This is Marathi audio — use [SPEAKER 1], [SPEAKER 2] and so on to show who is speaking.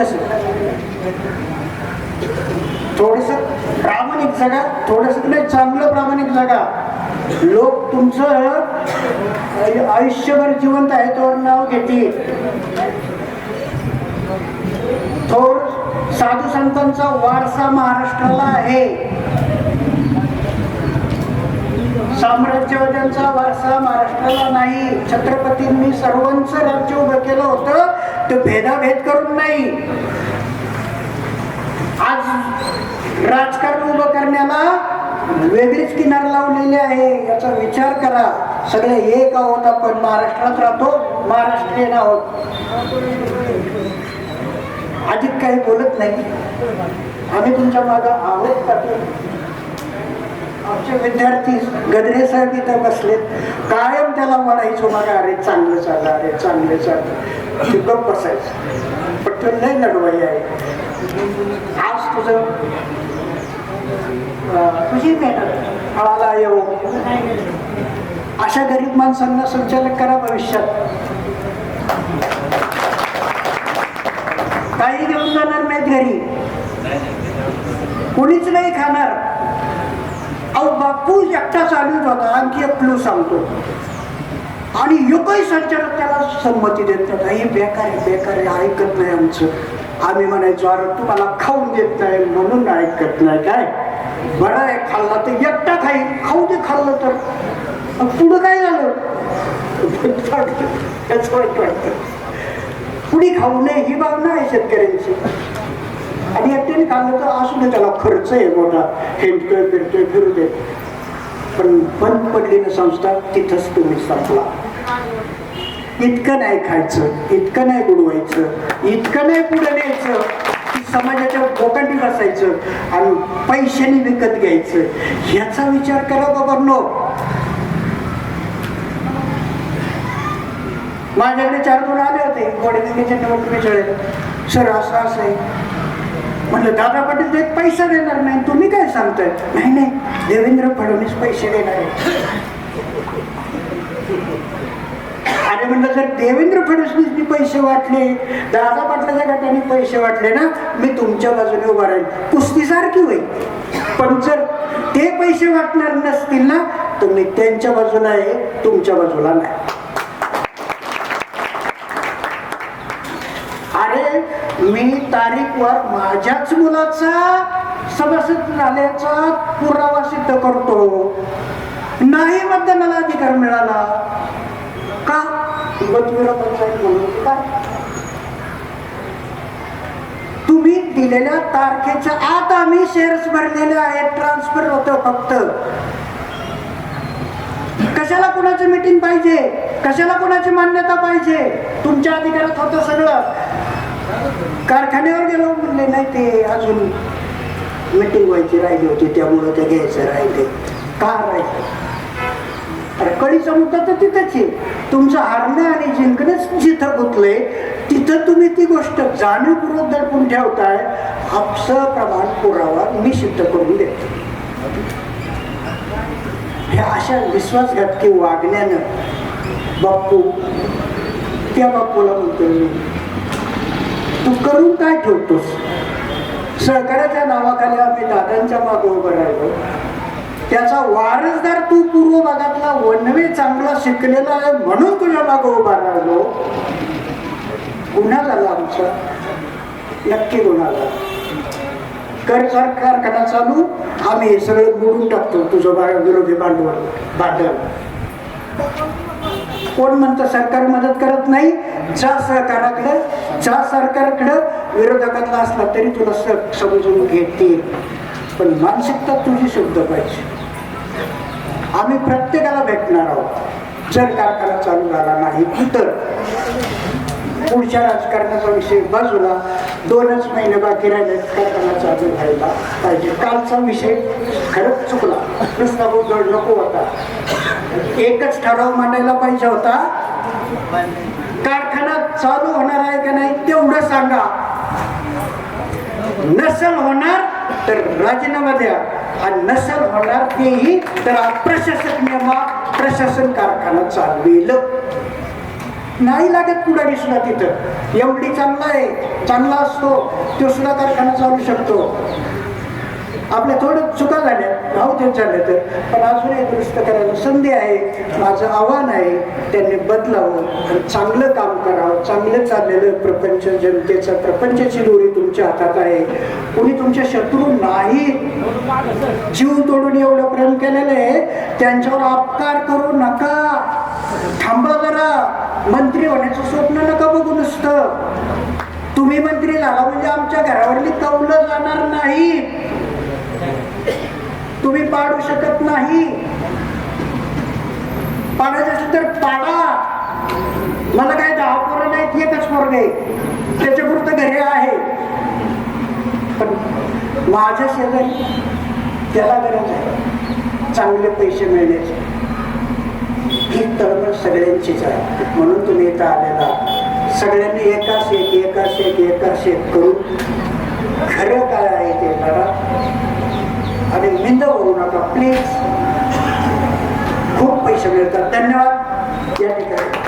[SPEAKER 1] कसं थोडस प्रामाणिक जगा थोडस नाही चांगलं प्रामाणिक जगा. लोक तुमचं आयुष्यभर जिवंत आहे तोवर नाव घेतील. थोर साधू संतांचा वारसा महाराष्ट्राला आहे. साम्राज्यवाद्यांचा वारसा महाराष्ट्राला नाही. छत्रपतींनी सर्वांचं राज्य उभं केलं होतं. ते भेदाभेद करून नाही. आज राजकारण उभं करण्याला वेगळीच किनार लावलेली आहे याचा विचार करा. सगळे एक आहोत आपण महाराष्ट्रात राहतो महाराष्ट्रीयन आहोत. अधिक काही बोलत नाही. आम्ही तुमच्या मागं आहोत का आमचे विद्यार्थी गदरे साहेब इथं बसलेत. कायम त्याला म्हणायचो मागा अरे चांगलं चाललं अरे चांगलं चाललं. ते गप्प बसायचं पण नाही लढवाई आहे. आज तुझं तुझी मेहनत फळाला येऊ. अशा गरीब माणसांना संचालक करा भविष्यात. काही घेऊन जाणार नाहीत घरी. कोणीच नाही खाणार. अहो बापू एकटा चालूच होता. आणखी एक क्लू सांगतो. आणि एकही संचालक त्याला संमती देत नाही. बेकार आहे बेकार आहे ऐकत नाही आमचं. आम्ही म्हणायचो अरे तुम्हाला खाऊन देत नाही म्हणून ऐकत नाही काय? बरं आहे खाल्ला तर एकटा खाई खाऊ दे खाल्लं तर. पुढं काय झालं? त्याच वाईट वाटतं. कुणी खाऊ नये ही भावना आहे शेतकऱ्यांची. आणि एकट्याने खाल्लं तर असू दे त्याला खर्च आहे मोठा. हिंडतोय फिरतोय फिरू दे. पण बंद पडलेलं संस्था तिथंच तुम्ही संपला. इतकं नाही खायचं इतकं नाही बुडवायचं इतकं नाही पुढे न्यायचं की समाजाच्या बोकांडी बसायचं आणि पैशाने विकत घ्यायचं. ह्याचा विचार करा बाबा नो माझ्याकडे चार दोन आले होते वडगंगेच्या निवडणुकीच्या वेळेला सर असं असं आहे. म्हटलं दादा पाटील ते पैसा देणार नाही तुम्ही काय सांगताय? नाही नाही देवेंद्र फडणवीस पैसे देणार अरे म्हणलं जर देवेंद्र फडणवीसनी पैसे वाटले दादा पाटलाच्या गटाने पैसे वाटले ना मी तुमच्या बाजूने उभा राहील. कुस्तीसारखी होईल. पण जर ते पैसे वाटणार नसतील ना तुम्ही त्यांच्या बाजूला आहे तुमच्या बाजूला नाही. अरे मी तारीखवर माझ्याच मुलाचा सभासद झाल्याचा पुरावा सिद्ध करतो. नाही मतदानाला अधिकार मिळाला. का? तुम्ही दिलेल्या तारखेच्या आत आम्ही शेअर्स भरलेले आहेत. ट्रान्सफर होतो फक्त. कशाला कोणाची मीटिंग पाहिजे? कशाला कोणाची मान्यता पाहिजे? तुमच्या अधिकारात होतं सगळं. कारखान्यावर गेलो म्हणले नाही ते अजून मिटिंग व्हायची राहिली होती त्यामुळं ते घ्यायचं राहिले. का राहिलं? अरे कळीचा मुद्दा तर तिथंच आहे. तुमचं हारणं आणि जिंकणंच जिथं गुंतलंय तिथं तुम्ही ती गोष्ट जाणीवपूर्वक दडपून ठेवताय हापसं प्रमाण पुरावा मी सिद्ध करून देतो. हे अशा विश्वासघातकी वागण्यानं बाप्पू त्या बाप्पूला म्हणतो मी तू करून काय ठेवतोस? सहकार्याच्या नावाखाली आम्ही दादांच्या मागे उभं राहिलो. त्याचा वारसदार तू पूर्व भागातला वनवे चांगला शिकलेला आहे म्हणून तुझ्या मागे उभा राहिलो. गुन्हा झाला आमचा. नक्की गुन्हा झाला. कर कारखाना चालू. आम्ही हे सगळं बुडून टाकतो तुझं बा विरोधी भांडवल भांडवल कोण म्हणतं सरकार मदत करत नाही? जा सहकाराकडं जा सरकारकडं विरोधकातला असला तरी तुला स- समजून घेतील. पण मानसिकता तुझी शुद्ध पाहिजे. आम्ही प्रत्येकाला भेटणार आहोत. जर कारखाना चालू झाला नाही तर पुढच्या राजकारणाचा विषय बाजूला दोनच महिने बाकी राहिले कारखाना चालू व्हायला पाहिजे. कालचा विषय खरंच चुकला. रस्ता गोंधळ नको होता. एकच ठराव मांडायला पाहिजे होता. कारखाना चालू होणार आहे का नाही तेवढं सांगा. नसल होणार तर राजीनामा द्या. आणि नसल होणार तेही तर प्रशासक नेमा प्रशासन कारखाना चालवेल. नाही लागत पुढारी सुद्धा तिथं. एवढी चांगला आहे चांगला असतो तो सुद्धा कारखाना चालू शकतो. आपल्या थोडं चुका झाल्या. राहू देत झाल्या तर पण अजूनही दुरुस्त करायला संधी आहे. माझं आव्हान आहे त्यांनी बदलावं आणि चांगलं काम करावं. चांगलं चाललेलं प्रपंच जनतेचा प्रपंचाची दोरी तुमच्या हातात आहे. कोणी तुमच्या शत्रू नाही. जीव तोडून एवढं प्रेम केलेलं आहे. त्यांच्यावर अपकार करू नका. थांबा जरा. मंत्री होण्याचं स्वप्न नका बघू नुसतं. तुम्ही मंत्री झाला म्हणजे आमच्या घरावरली कौलं जाणार नाही. तुम्ही पाडू शकत नाही. पाडायचं असेल तर पाडा. मला काय दहा पोरं नाहीत एकच पोरग आहे त्याच्यापुरतं घरी आहे. पण माझ्या शेजारी त्याला गरज आहे. चांगले पैसे मिळण्याचे. ही तळमळ सगळ्यांचीच आहे. म्हणून तुम्ही इथं आलेला सगळ्यांनी एकाच एक एकाच एक एकाच एक करून खरं काय आहे ते लढा आणि मिंद करू नका प्लीज खूप पैसे मिळतात. धन्यवाद. या ठिकाणी.